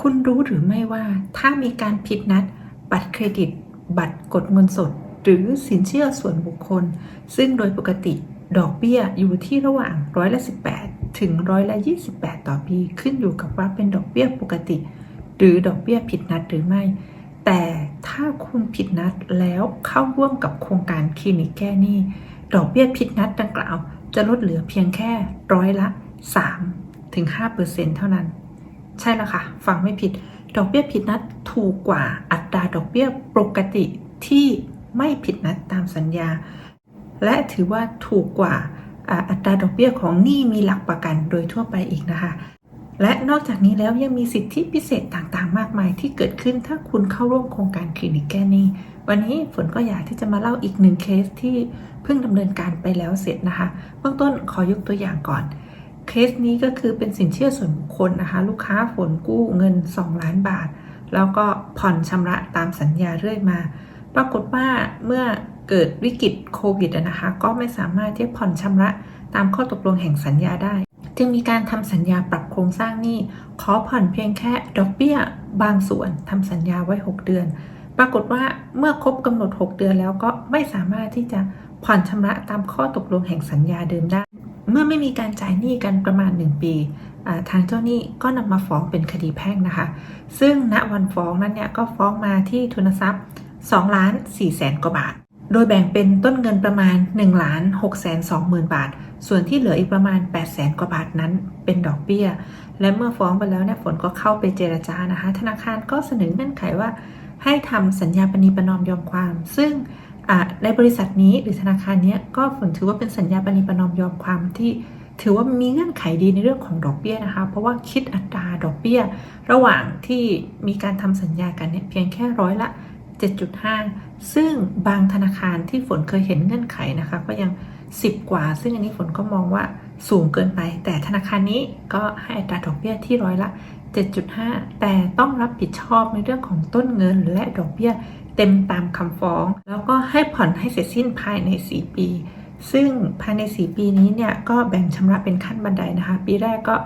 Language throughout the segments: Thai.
คุณรู้หรือไม่ว่าถ้ามีการผิดนัด บัตรเครดิต บัตรกดเงินสด หรือสินเชื่อส่วนบุคคล ซึ่งโดยปกติดอกเบี้ยอยู่ที่ระหว่างร้อยละ18 ถึงร้อยละ28 ต่อปี ขึ้นอยู่กับว่าเป็นดอกเบี้ยปกติ หรือดอกเบี้ยผิดนัดหรือไม่ แต่ถ้าคุณผิดนัดแล้วเข้าร่วมกับโครงการคลินิกแก้หนี้ ดอกเบี้ยผิดนัดดังกล่าว จะลดเหลือเพียงแค่ร้อยละ3ถึง5%เท่านั้น ใช่แล้วค่ะ ฟังไม่ผิด ดอกเบี้ยผิดนัดถูกกว่าอัตราดอกเบี้ยปกติที่ไม่ผิดนัดตามสัญญา และถือว่าถูกกว่าอัตราดอกเบี้ยของหนี้มีหลักประกันโดยทั่วไปอีกนะคะ และนอกจากนี้แล้วยังมีสิทธิพิเศษต่างๆ มากมายที่เกิดขึ้นถ้าคุณเข้าร่วมโครงการคลินิกแก้หนี้ วันนี้ฝนก็อยากที่จะมาเล่าอีกหนึ่งเคสที่เพิ่งดำเนินการไปแล้วเสร็จนะคะ เบื้องต้นขอยกตัวอย่างก่อน เคสนี้ก็คือเป็นสินเชื่อส่วนบุคคลนะคะ ลูกค้าฝนกู้เงิน 2 ล้านบาท แล้วก็ผ่อนชำระตามสัญญาเรื่อยมา ปรากฏว่าเมื่อเกิดวิกฤตโควิดนะคะ ก็ไม่สามารถที่ผ่อนชำระตามข้อตกลงแห่งสัญญาได้ จึงมีการทำสัญญาปรับโครงสร้างหนี้ ขอผ่อนเพียงแค่ดอกเบี้ยบางส่วนทำสัญญาไว้ 6 เดือน ปรากฏว่าเมื่อครบกำหนด 6 เดือนแล้วก็ไม่สามารถที่จะผ่อนชำระตามข้อตกลงแห่งสัญญาเดิมได้ เมื่อไม่มีการจ่ายหนี้กันประมาณ 1 ปีทางเจ้าหนี้ก็นำมาฟ้องเป็นคดีแพ่งนะคะ ซึ่งณวันฟ้องนั้นเนี่ยก็ฟ้องมาที่ทุนทรัพย์2ล้าน4แสนกว่าบาท โดยแบ่งเป็นต้นเงินประมาณ1ล้าน6แสน2หมื่นบาท ส่วนที่เหลืออีกประมาณ8แสนกว่าบาทนั้นเป็นดอกเบี้ย และเมื่อฟ้องไปแล้วเนี่ยฝนก็เข้าไปเจรจานะคะ ธนาคารก็เสนอเงื่อนไขว่าให้ทำสัญญาปณีประนอมยอมความ ซึ่ง ในบริษัทนี้หรือธนาคารนี้ก็ถือว่าเป็นสัญญาปณีประนอมยอมความที่ถือว่ามีเงื่อนไขดีในเรื่องของดอกเบี้ยนะคะ เพราะว่าคิดอัตราดอกเบี้ย ระหว่างที่มีการทำสัญญากันเนี่ยเพียงแค่ร้อยละ 7.5 ซึ่งบางธนาคารที่ฝนเคยเห็นเงื่อนไขนะคะ ก็ยัง 10 กว่า ซึ่งอันนี้ฝนก็มองว่าสูงเกินไป แต่ธนาคารนี้ก็ให้อัตราดอกเบี้ยที่ร้อยละ 7.5 แต่ต้องรับผิดชอบในเรื่องของต้นเงินและดอกเบี้ย เต็มตามคำฟ้อง แล้วก็ให้ผ่อนให้เสร็จสิ้นภายใน 4 ปี ซึ่งภายใน 4 ปีนี้เนี่ยก็แบ่งชำระเป็นขั้นบันไดนะคะ ปีแรกก็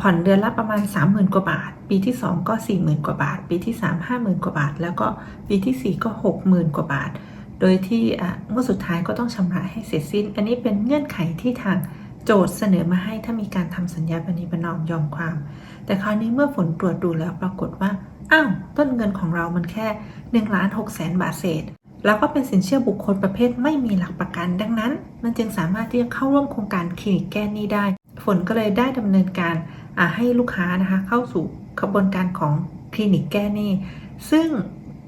ผ่อนเดือนละประมาณ 30,000 กว่าบาท ปีที่ 2 ก็ 40,000 กว่าบาท ปีที่ 3 50,000 กว่าบาท แล้วก็ปีที่ 4 ก็ 60,000 กว่าบาท โดยที่อะงวดสุดท้ายก็ต้องชำระให้เสร็จสิ้น อันนี้เป็นเงื่อนไขที่ทางโจทย์เสนอมาให้ถ้ามีการทำสัญญาปณีประนอมยอมความ แต่คราวนี้เมื่อฝนตรวจดูแล้วปรากฏว่า อ้าวต้นเงินของเรามันแค่1ล้าน6แสนบาทเศษ แล้วก็เป็นสินเชื่อบุคคลประเภทไม่มีหลักประกัน ดังนั้น มันจึงสามารถที่จะเข้าร่วมโครงการคลินิกแก้หนี้ได้ ฝนก็เลยได้ดำเนินการให้ลูกค้านะคะเข้าสู่กระบวนการของคลินิกแก้หนี้ ซึ่ง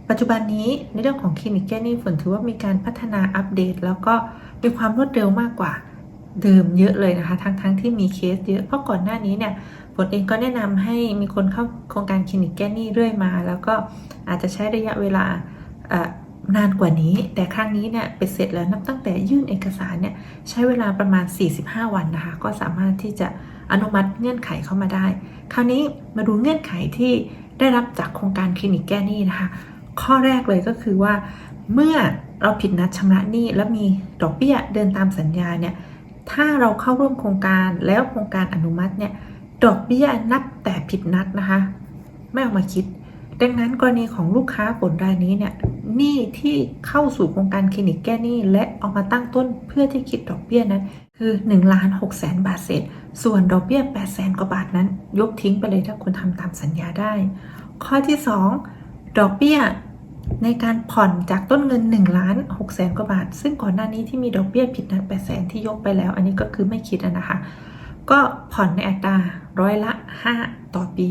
ปัจจุบันนี้ในเรื่องของคลินิกแก้หนี้ฝนถือว่ามีการพัฒนาอัปเดต แล้วก็มีความรวดเร็วมากกว่า เดิมเยอะเลยนะคะ ทั้งทั้งที่มีเคสเยอะ เพราะก่อนหน้านี้เนี่ยฝนเองก็แนะนำให้มีคนเข้าโครงการคลินิกแก้หนี้เรื่อยมา แล้วก็อาจจะใช้ระยะเวลานานกว่านี้ แต่ครั้งนี้เนี่ยเป็นเสร็จแล้วนับตั้งแต่ยื่นเอกสารเนี่ยใช้เวลาประมาณ 45 วันนะคะ ก็สามารถที่จะอนุมัติเงื่อนไขเข้ามาได้ คราวนี้มาดูเงื่อนไขที่ได้รับจากโครงการคลินิกแก้หนี้นะคะ ข้อแรกเลยก็คือว่าเมื่อเราผิดนัดชำระหนี้ แล้วมีดอกเบี้ยเดินตามสัญญาเนี่ย ถ้าเราเข้าร่วมโครงการแล้วโครงการอนุมัติเนี่ยดอกเบี้ยนับแต่ผิดนัดนะคะ ไม่เอามาคิด ดังนั้นกรณีของลูกค้าผลรายนี้เนี่ยหนี้ที่เข้าสู่โครงการคลินิกแก้หนี้และเอามาตั้งต้นเพื่อที่คิดดอกเบี้ยนั้นคือ1ล้าน6แสนบาทเศษ ส่วนดอกเบี้ย8แสนกว่าบาทนั้น ยกทิ้งไปเลยถ้าคุณทำตามสัญญาได้ ข้อที่ 2 ดอกเบี้ย ในการผ่อนจากต้นเงิน1ล้าน6แสนกว่าบาท ซึ่งก่อนหน้านี้ที่มีดอกเบี้ยผิดนัด8แสนที่ยกไปแล้ว อันนี้ก็คือไม่คิดนะคะ ก็ผ่อนในอัตราร้อยละ 5 ต่อปี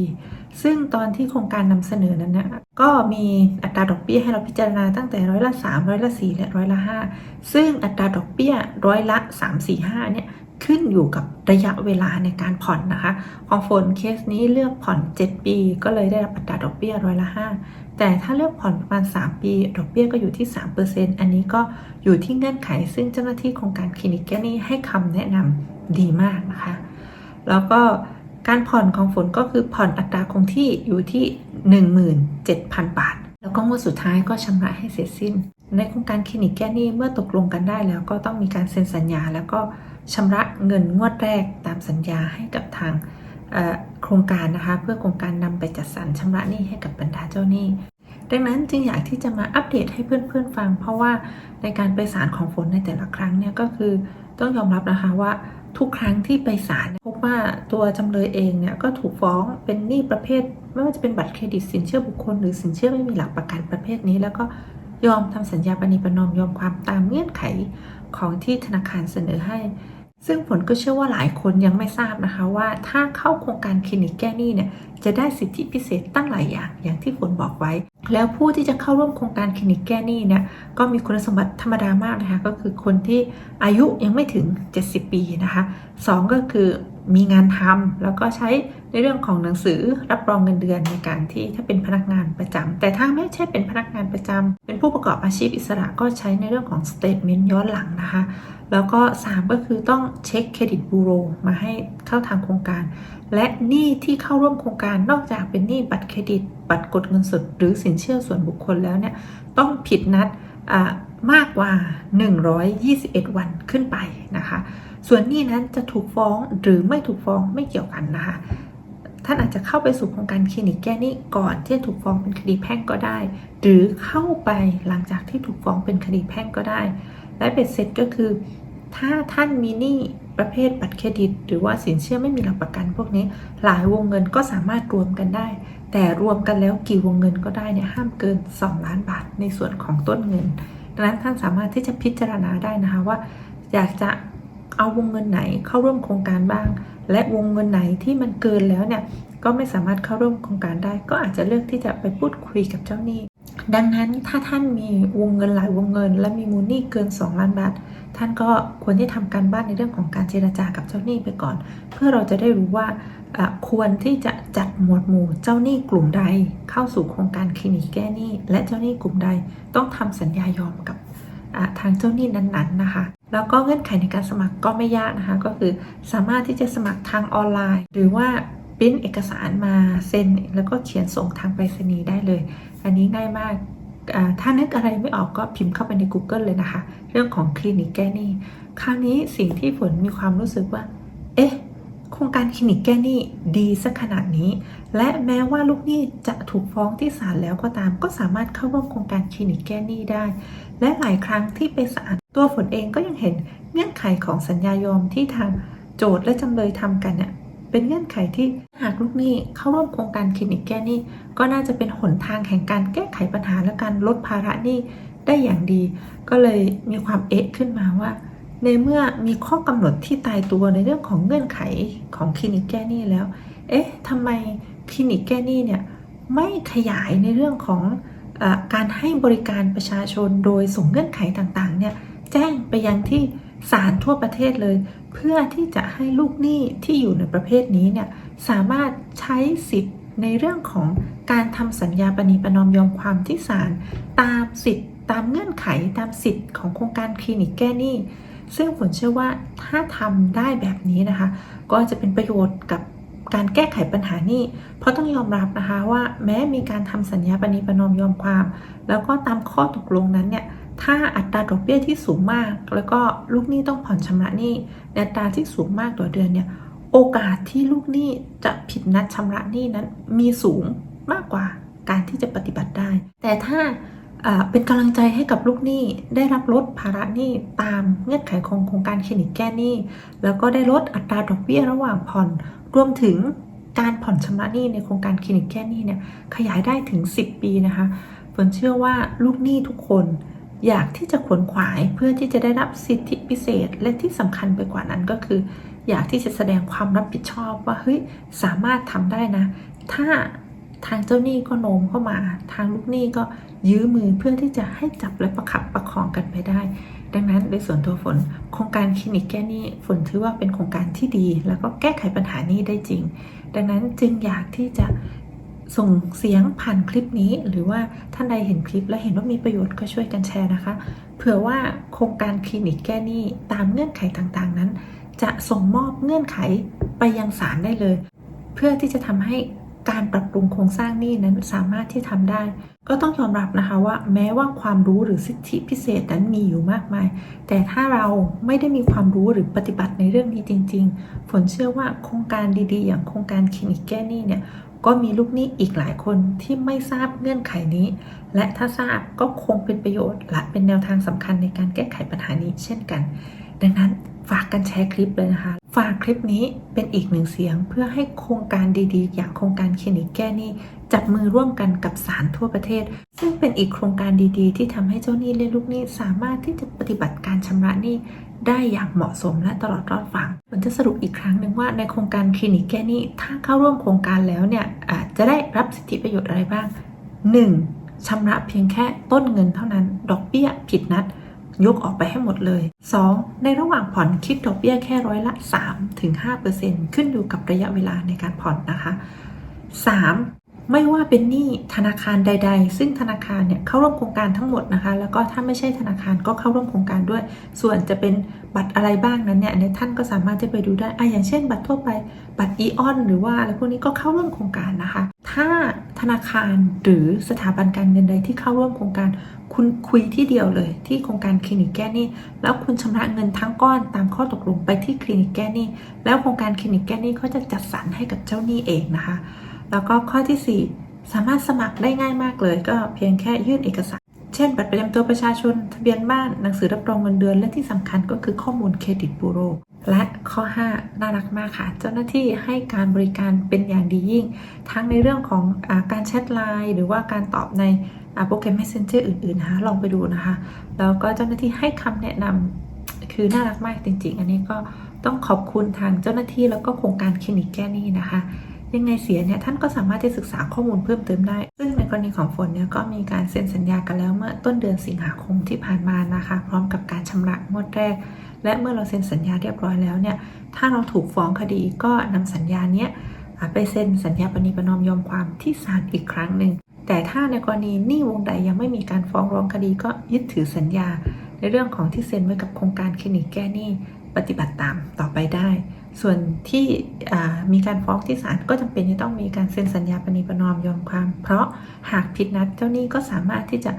ซึ่งตอนที่โครงการนำเสนอนั้นนะก็มีอัตราดอกเบี้ยให้เราพิจารณาตั้งแต่ร้อยละ3ร้อยละ4และร้อยละ5ซึ่งอัตราดอกเบี้ยร้อยละ 3 4 5เนี่ย ขึ้นอยู่กับระยะเวลาในการผ่อนนะคะของฝนเคสนี้เลือกผ่อน 7 ปี ก็เลยได้รับอัตราดอกเบี้ยร้อยละ 5 แต่ถ้าเลือกผ่อนประมาณ 3 ปี ดอกเบี้ยก็อยู่ที่ 3%อันนี้ก็อยู่ที่เงื่อนไข ซึ่งเจ้าหน้าที่โครงการคลินิกแก้นี้ให้คำแนะนำดีมากนะคะ แล้วก็การผ่อนของฝนก็คือผ่อนอัตราคงที่อยู่ที่ 17,000 บาท แล้วก็งวดสุดท้ายก็ชำระให้เสร็จสิ้น ในโครงการคลินิกแก้นี้เมื่อตกลงกันได้แล้วก็ต้องมีการเซ็นสัญญาแล้วก็ ชำระเงินงวดแรกตามสัญญาให้กับทางโครงการนะคะ เพื่อโครงการนำไปจัดสรรชำระหนี้ให้กับบรรดาเจ้าหนี้ ดังนั้นจึงอยากที่จะมาอัปเดตให้เพื่อนๆฟัง เพราะว่าในการไปศาลของฝนในแต่ละครั้งเนี่ยก็คือต้องยอมรับนะคะว่าทุกครั้งที่ไปศาลพบว่าตัวจำเลยเองเนี่ยก็ถูกฟ้องเป็นหนี้ประเภท ไม่ว่าจะเป็นบัตรเครดิตสินเชื่อบุคคล หรือสินเชื่อไม่มีหลักประกันประเภทนี้ แล้วก็ยอมทำสัญญาปณิประนอมยอมความตามเงื่อนไขของที่ธนาคารเสนอให้ ซึ่งผลก็เชื่อว่าหลายคนยังไม่ทราบนะคะว่าถ้าเข้าโครงการคลินิกแก้หนี้เนี่ยจะได้สิทธิพิเศษตั้งหลายอย่างอย่างที่ฝนบอกไว้ แล้วผู้ที่จะเข้าร่วมโครงการคลินิกแก้หนี้เนี่ยก็มีคุณสมบัติธรรมดามากนะคะก็คือคนที่อายุยังไม่ถึง 70 ปีนะคะสองก็คือ มีงานทำแล้วก็ใช้ในเรื่องของหนังสือรับรองเงินเดือนในการที่ถ้าเป็นพนักงานประจำแต่ถ้าไม่ใช่เป็นพนักงานประจำเป็นผู้ประกอบอาชีพอิสระก็ใช้ในเรื่องของสเตทเมนต์ย้อนหลังนะคะ แล้วก็ 3 ก็คือต้องเช็คเครดิตบูโรมาให้เข้าทางโครงการ และหนี้ที่เข้าร่วมโครงการนอกจากเป็นหนี้บัตรเครดิต บัตรกดเงินสด หรือสินเชื่อส่วนบุคคลแล้วเนี่ยต้องผิดนัดมากกว่า 121 วันขึ้นไปนะคะ ส่วนนี้นั้นจะถูกฟ้องหรือไม่ถูกฟ้องไม่เกี่ยวกันนะคะ ท่านอาจจะเข้าไปสู่โครงการคลินิกแก้หนี้ก่อนที่จะถูกฟ้องเป็นคดีแพ่งก็ได้ หรือเข้าไปหลังจากที่ถูกฟ้องเป็นคดีแพ่งก็ได้ และเบ็ดเสร็จก็คือ ถ้าท่านมีหนี้ประเภทบัตรเครดิต หรือว่าสินเชื่อไม่มีหลักประกัน พวกนี้หลายวงเงินก็สามารถรวมกันได้ แต่รวมกันแล้วกี่วงเงินก็ได้เนี่ยห้ามเกิน 2 ล้านบาทในส่วนของต้นเงิน ดังนั้นท่านสามารถที่จะพิจารณาได้นะคะว่า อยากจะ เอาวงเงินไหนเข้าร่วมโครงการบ้าง และวงเงินไหนที่มันเกินแล้วเนี่ยก็ไม่สามารถเข้าร่วมโครงการได้ ก็อาจจะเลือกที่จะไปพูดคุยกับเจ้าหนี้ ดังนั้นถ้าท่านมีวงเงินหลายวงเงิน และมีมูลหนี้เกิน 2 ล้านบาท ท่านก็ควรที่ทำการบ้านในเรื่องของการเจรจากับเจ้าหนี้ไปก่อน เพื่อเราจะได้รู้ว่าควรที่จะจัดหมวดหมู่เจ้าหนี้กลุ่มใด เข้าสู่โครงการคลินิกแก้หนี้ และเจ้าหนี้กลุ่มใดต้องทำสัญญายอมกับทางเจ้าหนี้นั้นๆนะคะ แล้วก็เงื่อนไขในการสมัครก็ไม่ยากนะคะ ก็คือสามารถที่จะสมัครทางออนไลน์ หรือว่าปริ้นเอกสารมาเซ็น แล้วก็เขียนส่งทางไปรษณีย์ได้เลย อันนี้ง่ายมากถ้านึกอะไรไม่ออกก็พิมพ์เข้าไปใน Google เลยนะคะ เรื่องของคลินิกแก้หนี้ คราวนี้สิ่งที่ฝนมีความรู้สึกว่า เอ๊ะ โครงการคลินิกแก้หนี้ดีสักขนาดนี้ และแม้ว่าลูกหนี้จะถูกฟ้องที่ศาลแล้วก็ตาม ก็สามารถเข้าร่วมโครงการคลินิกแก้หนี้ได้ และหลายครั้งที่ไปศาลตัวฝนเองก็ยังเห็นเงื่อนไขของสัญญายอมที่ทางโจทย์และจำเลยทำกันเนี่ยเป็นเงื่อนไขที่หากลูกหนี้เข้าร่วมโครงการคลินิกแก้หนี้ ก็น่าจะเป็นหนทางแห่งการแก้ไขปัญหาและการลดภาระหนี้ได้อย่างดี ก็เลยมีความเอะขึ้นมาว่า ในเมื่อมีข้อกำหนดที่ตายตัวในเรื่องของเงื่อนไขของคลินิกแก้หนี้แล้ว เอ๊ะทำไมคลินิกแก้หนี้เนี่ยไม่ขยายในเรื่องของ การให้บริการประชาชนโดยส่งเงื่อนไขต่างๆเนี่ยแจ้งไปยังที่ศาลทั่วประเทศเลย เพื่อที่จะให้ลูกหนี้ที่อยู่ในประเภทนี้เนี่ยสามารถใช้สิทธิ์ในเรื่องของการทำสัญญาปณีประนอมยอมความที่ศาลตามสิทธิ์ ตามเงื่อนไขตามสิทธิ์ของโครงการคลินิกแก้หนี้ซึ่งผลเชื่อว่าถ้าทำได้แบบนี้นะคะ ก็จะเป็นประโยชน์กับ การแก้ไขปัญหานี้เพราะต้องยอมรับนะคะว่าแม้มีการทำสัญญาปณีประนอมยอมความ แล้วก็ตามข้อตกลงนั้นเนี่ยถ้าอัตราดอกเบี้ยที่สูงมาก แล้วก็ลูกหนี้ต้องผ่อนชำระหนี้ในอัตราที่สูงมากต่อเดือนเนี่ยโอกาสที่ลูกหนี้จะผิดนัดชำระหนี้นั้นมีสูงมากกว่าการที่จะปฏิบัติได้ แต่ถ้า เป็นกำลังใจให้กับลูกหนี้ ได้รับลดภาระหนี้ตามเงื่อนไขของโครงการคลินิกแก้หนี้ แล้วก็ได้ลดอัตราดอกเบี้ยระหว่างผ่อน รวมถึงการผ่อนชำระหนี้ในโครงการคลินิกแก้หนี้เนี่ยขยายได้ถึง 10 ปีนะคะฝนเชื่อว่าลูกหนี้ทุกคนอยากที่จะขวนขวายเพื่อที่จะได้รับสิทธิพิเศษ และที่สำคัญไปกว่านั้นก็คือ อยากที่จะแสดงความรับผิดชอบว่าเฮ้ยสามารถทำได้นะ ถ้า ทางเจ้าหนี้ก็โน้มเข้ามา ทางลูกหนี้ก็ยื้อมือเพื่อที่จะให้จับและประคับประคองกันไปได้ ดังนั้นในส่วนตัวฝนโครงการคลินิกแก้หนี้ฝนถือว่าเป็นโครงการที่ดี แล้วก็แก้ไขปัญหานี้ได้จริง ดังนั้นจึงอยากที่จะส่งเสียงผ่านคลิปนี้ หรือว่าท่านใดเห็นคลิปและเห็นว่ามีประโยชน์ก็ช่วยกันแชร์นะคะ เผื่อว่าโครงการคลินิกแก้หนี้ตามเงื่อนไขต่างๆนั้น จะส่งมอบเงื่อนไขไปยังศาลได้เลย เพื่อที่จะทำให้ การปรับปรุงโครงสร้างหนี้นั้นสามารถที่ทำได้ ก็ต้องยอมรับนะคะว่าแม้ว่าความรู้หรือสิทธิพิเศษนั้นมีอยู่มากมาย แต่ถ้าเราไม่ได้มีความรู้หรือปฏิบัติในเรื่องนี้จริง ๆ ฝนเชื่อว่าโครงการดีๆ อย่างโครงการคลินิกแก้หนี้เนี่ยก็มีลูกหนี้อีกหลายคนที่ไม่ทราบเงื่อนไขนี้ และถ้าทราบก็คงเป็นประโยชน์และเป็นแนวทางสำคัญในการแก้ไขปัญหานี้เช่นกัน ดังนั้น ฝากกันแชร์คลิปเลยนะคะ ฝากคลิปนี้เป็นอีกหนึ่งเสียงเพื่อให้โครงการดีๆ อย่างโครงการคลินิกแก้หนี้จับมือร่วมกันกับศาลทั่วประเทศ ซึ่งเป็นอีกโครงการดีๆ ที่ทำให้เจ้าหนี้และลูกหนี้สามารถที่จะปฏิบัติการชำระหนี้ได้อย่างเหมาะสมและตลอดรอดฝั่งมันจะสรุปอีกครั้งหนึ่งว่าในโครงการคลินิกแก้หนี้ถ้าเข้าร่วมโครงการแล้วเนี่ยอาจจะได้รับสิทธิประโยชน์อะไรบ้าง 1. ชำระเพียงแค่ต้นเงินเท่านั้น ดอกเบี้ยผิดนัด ยกออกไปให้หมดเลย 2. ในระหว่างผ่อนคิดดอกเบี้ยแค่ร้อยละ3ถึง5%ขึ้นอยู่กับระยะเวลาในการผ่อนนะคะ 3. ไม่ว่าเป็นหนี้ธนาคารใด ๆ ซึ่งธนาคารเนี่ยเข้าร่วมโครงการทั้งหมดนะคะ แล้วก็ถ้าไม่ใช่ธนาคารก็เข้าร่วมโครงการด้วย ส่วนจะเป็นบัตรอะไรบ้างนั้นเนี่ยในท่านก็สามารถจะไปดูได้อะอย่างเช่น บัตรทั่วไปบัตรอีออนหรือว่าอะไรพวกนี้ก็เข้าร่วมโครงการนะคะ ถ้าธนาคารหรือสถาบันการเงินใดที่เข้าร่วมโครงการ คุณคุยที่เดียวเลย ที่โครงการคลินิกแก้หนี้แล้วคุณชำระเงินทั้งก้อนตามข้อตกลงไปที่คลินิกแก้หนี้แล้วโครงการคลินิกแก้หนี้เขาจะจัดสรรให้กับเจ้าหนี้เองนะคะ แล้วก็ข้อที่ 4 สามารถสมัครได้ง่ายมากเลย ก็เพียงแค่ยื่นเอกสาร เช่น บัตรประจำตัวประชาชน ทะเบียนบ้าน หนังสือรับรองเงินเดือน และที่สำคัญก็คือข้อมูลเครดิตบูโร และข้อ 5 น่ารักมากค่ะ เจ้าหน้าที่ให้การบริการเป็นอย่างดียิ่ง ทั้งในเรื่องของอการแชทไลน์หรือว่าการตอบในโปรแกรม Messenger อื่นๆนะคะลองไปดูนะคะ แล้วก็เจ้าหน้าที่ให้คำแนะนำคือน่ารักมากจริงๆ อันนี้ก็ต้องขอบคุณทางเจ้าหน้าที่แล้วก็โครงการคลินิกแก้หนี้นะคะ ยังไงเสียเนี่ยท่านก็สามารถที่ศึกษาข้อมูลเพิ่มเติมได้ ซึ่งในกรณีของฝนเนี่ยก็มีการเซ็นสัญญากันแล้วเมื่อต้นเดือนสิงหาคมที่ผ่านมานะคะ พร้อมกับการชำระงวดแรก และเมื่อเราเซ็นสัญญาเรียบร้อยแล้วเนี่ยถ้าเราถูกฟ้องคดีก็นำสัญญาเนี้ยไปเซ็นสัญญาปณิประนอมยอมความที่ศาลอีกครั้งหนึ่งแต่ถ้าในกรณีหนี้วงใดยังไม่มีการฟ้องร้องคดีก็ยึดถือสัญญา ในเรื่องของที่เซ็นไว้กับโครงการคลินิกแก้หนี้ปฏิบัติตามต่อไปได้ ส่วนที่มีการฟ้องที่ศาลก็จำเป็นที่ต้องมีการเซ็นสัญญาปณิประนอมยอมความ เพราะหากผิดนัดเจ้าหนี้ก็สามารถที่จะ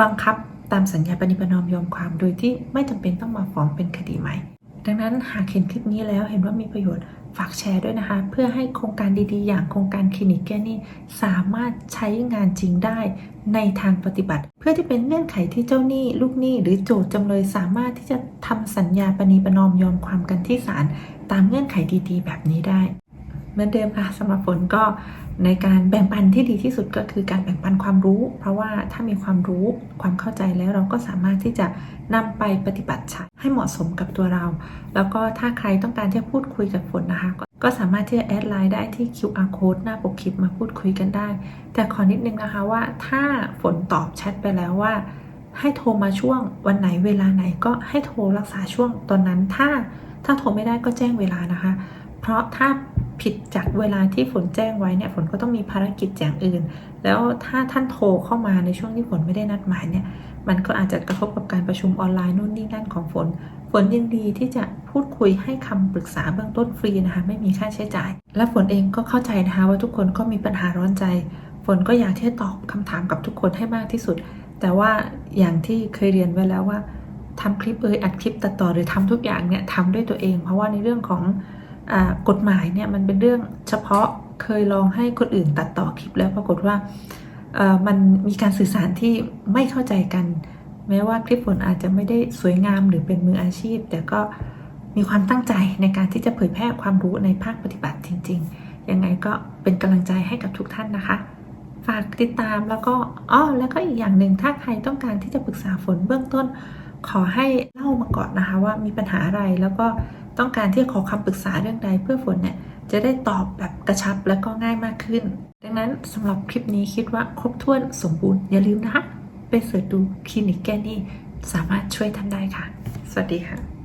บังคับตามสัญญาปณิประนอมยอมความ โดยที่ไม่จำเป็นต้องมาฟ้องเป็นคดีใหม่ ดังนั้นหากเห็นคลิปนี้แล้วเห็นว่ามีประโยชน์ฝากแชร์ด้วยนะคะ เพื่อให้โครงการดีๆ อย่างโครงการคลินิกแก้นี้สามารถใช้งานจริงได้ในทางปฏิบัติ เพื่อที่เป็นเงื่อนไขที่เจ้าหนี้ ลูกหนี้ หรือโจทย์จำเลยสามารถที่จะทำสัญญาปณีประนอมยอมความกันที่ศาลตามเงื่อนไขดีๆ แบบนี้ได้ เหมือนเดิมค่ะสำหรับฝนก็ ในการแบ่งปันที่ดีที่สุดก็คือการแบ่งปันความรู้ เพราะว่าถ้ามีความรู้ความเข้าใจแล้วเราก็สามารถที่จะนำไปปฏิบัติใช้ให้เหมาะสมกับตัวเรา แล้วก็ถ้าใครต้องการที่จะพูดคุยกับฝนนะคะก็ก็สามารถที่จะแอดไลน์ได้ที่ QR code หน้าปกคลิปมาพูดคุยกันได้ แต่ขอนิดนึงนะคะว่าถ้าฝนตอบแชทไปแล้วว่า ให้โทรมาช่วงวันไหนเวลาไหนก็ให้โทรรักษาช่วงตอนนั้นถ้าถ้าโทรไม่ได้ก็แจ้งเวลานะคะ เพราะถ้า ผิดจากเวลาที่ฝนแจ้งไว้เนี่ยฝนก็ต้องมีภารกิจอย่างอื่น แล้วถ้าท่านโทรเข้ามาในช่วงที่ฝนไม่ได้นัดหมายเนี่ยมันก็อาจจะกระทบกับการประชุมออนไลน์นู่นนี่นั่นของฝน ฝนยินดีที่จะพูดคุยให้คำปรึกษาเบื้องต้นฟรีนะคะไม่มีค่าใช้จ่าย และฝนเองก็เข้าใจนะคะว่าทุกคนก็มีปัญหาร้อนใจ ฝนก็อยากที่จะตอบคำถามกับทุกคนให้มากที่สุด แต่ว่าอย่างที่เคยเรียนไว้แล้วว่าทำคลิปเอยอัดคลิปตัดต่อหรือทำทุกอย่างเนี่ยทำด้วยตัวเอง เพราะว่าในเรื่องของ กฎหมายเนี่ยมันเป็นเรื่องเฉพาะเคยลองให้คนอื่นตัดต่อคลิปแล้วปรากฏว่ามันมีการสื่อสารที่ไม่เข้าใจกัน แม้ว่าคลิปฝนอาจจะไม่ได้สวยงามหรือเป็นมืออาชีพ แต่ก็มีความตั้งใจในการที่จะเผยแพร่ความรู้ในภาคปฏิบัติจริง ๆ ยังไงก็เป็นกำลังใจให้กับทุกท่านนะคะ ฝากติดตามแล้วก็อ้อแล้วก็อีกอย่างหนึ่งถ้าใครต้องการที่จะปรึกษาฝนเบื้องต้น ขอให้เล่ามาก่อนนะคะว่ามีปัญหาอะไรแล้วก็ ต้องการที่จะขอคำปรึกษาเรื่องใดเพื่อฝนเนี่ยจะได้ตอบแบบกระชับและก็ง่ายมากขึ้น ดังนั้นสำหรับคลิปนี้คิดว่าครบถ้วนสมบูรณ์อย่าลืมนะคะ ไปเสิร์ชดูคลินิกแก้หนี้สามารถช่วยท่านได้ค่ะ สวัสดีค่ะ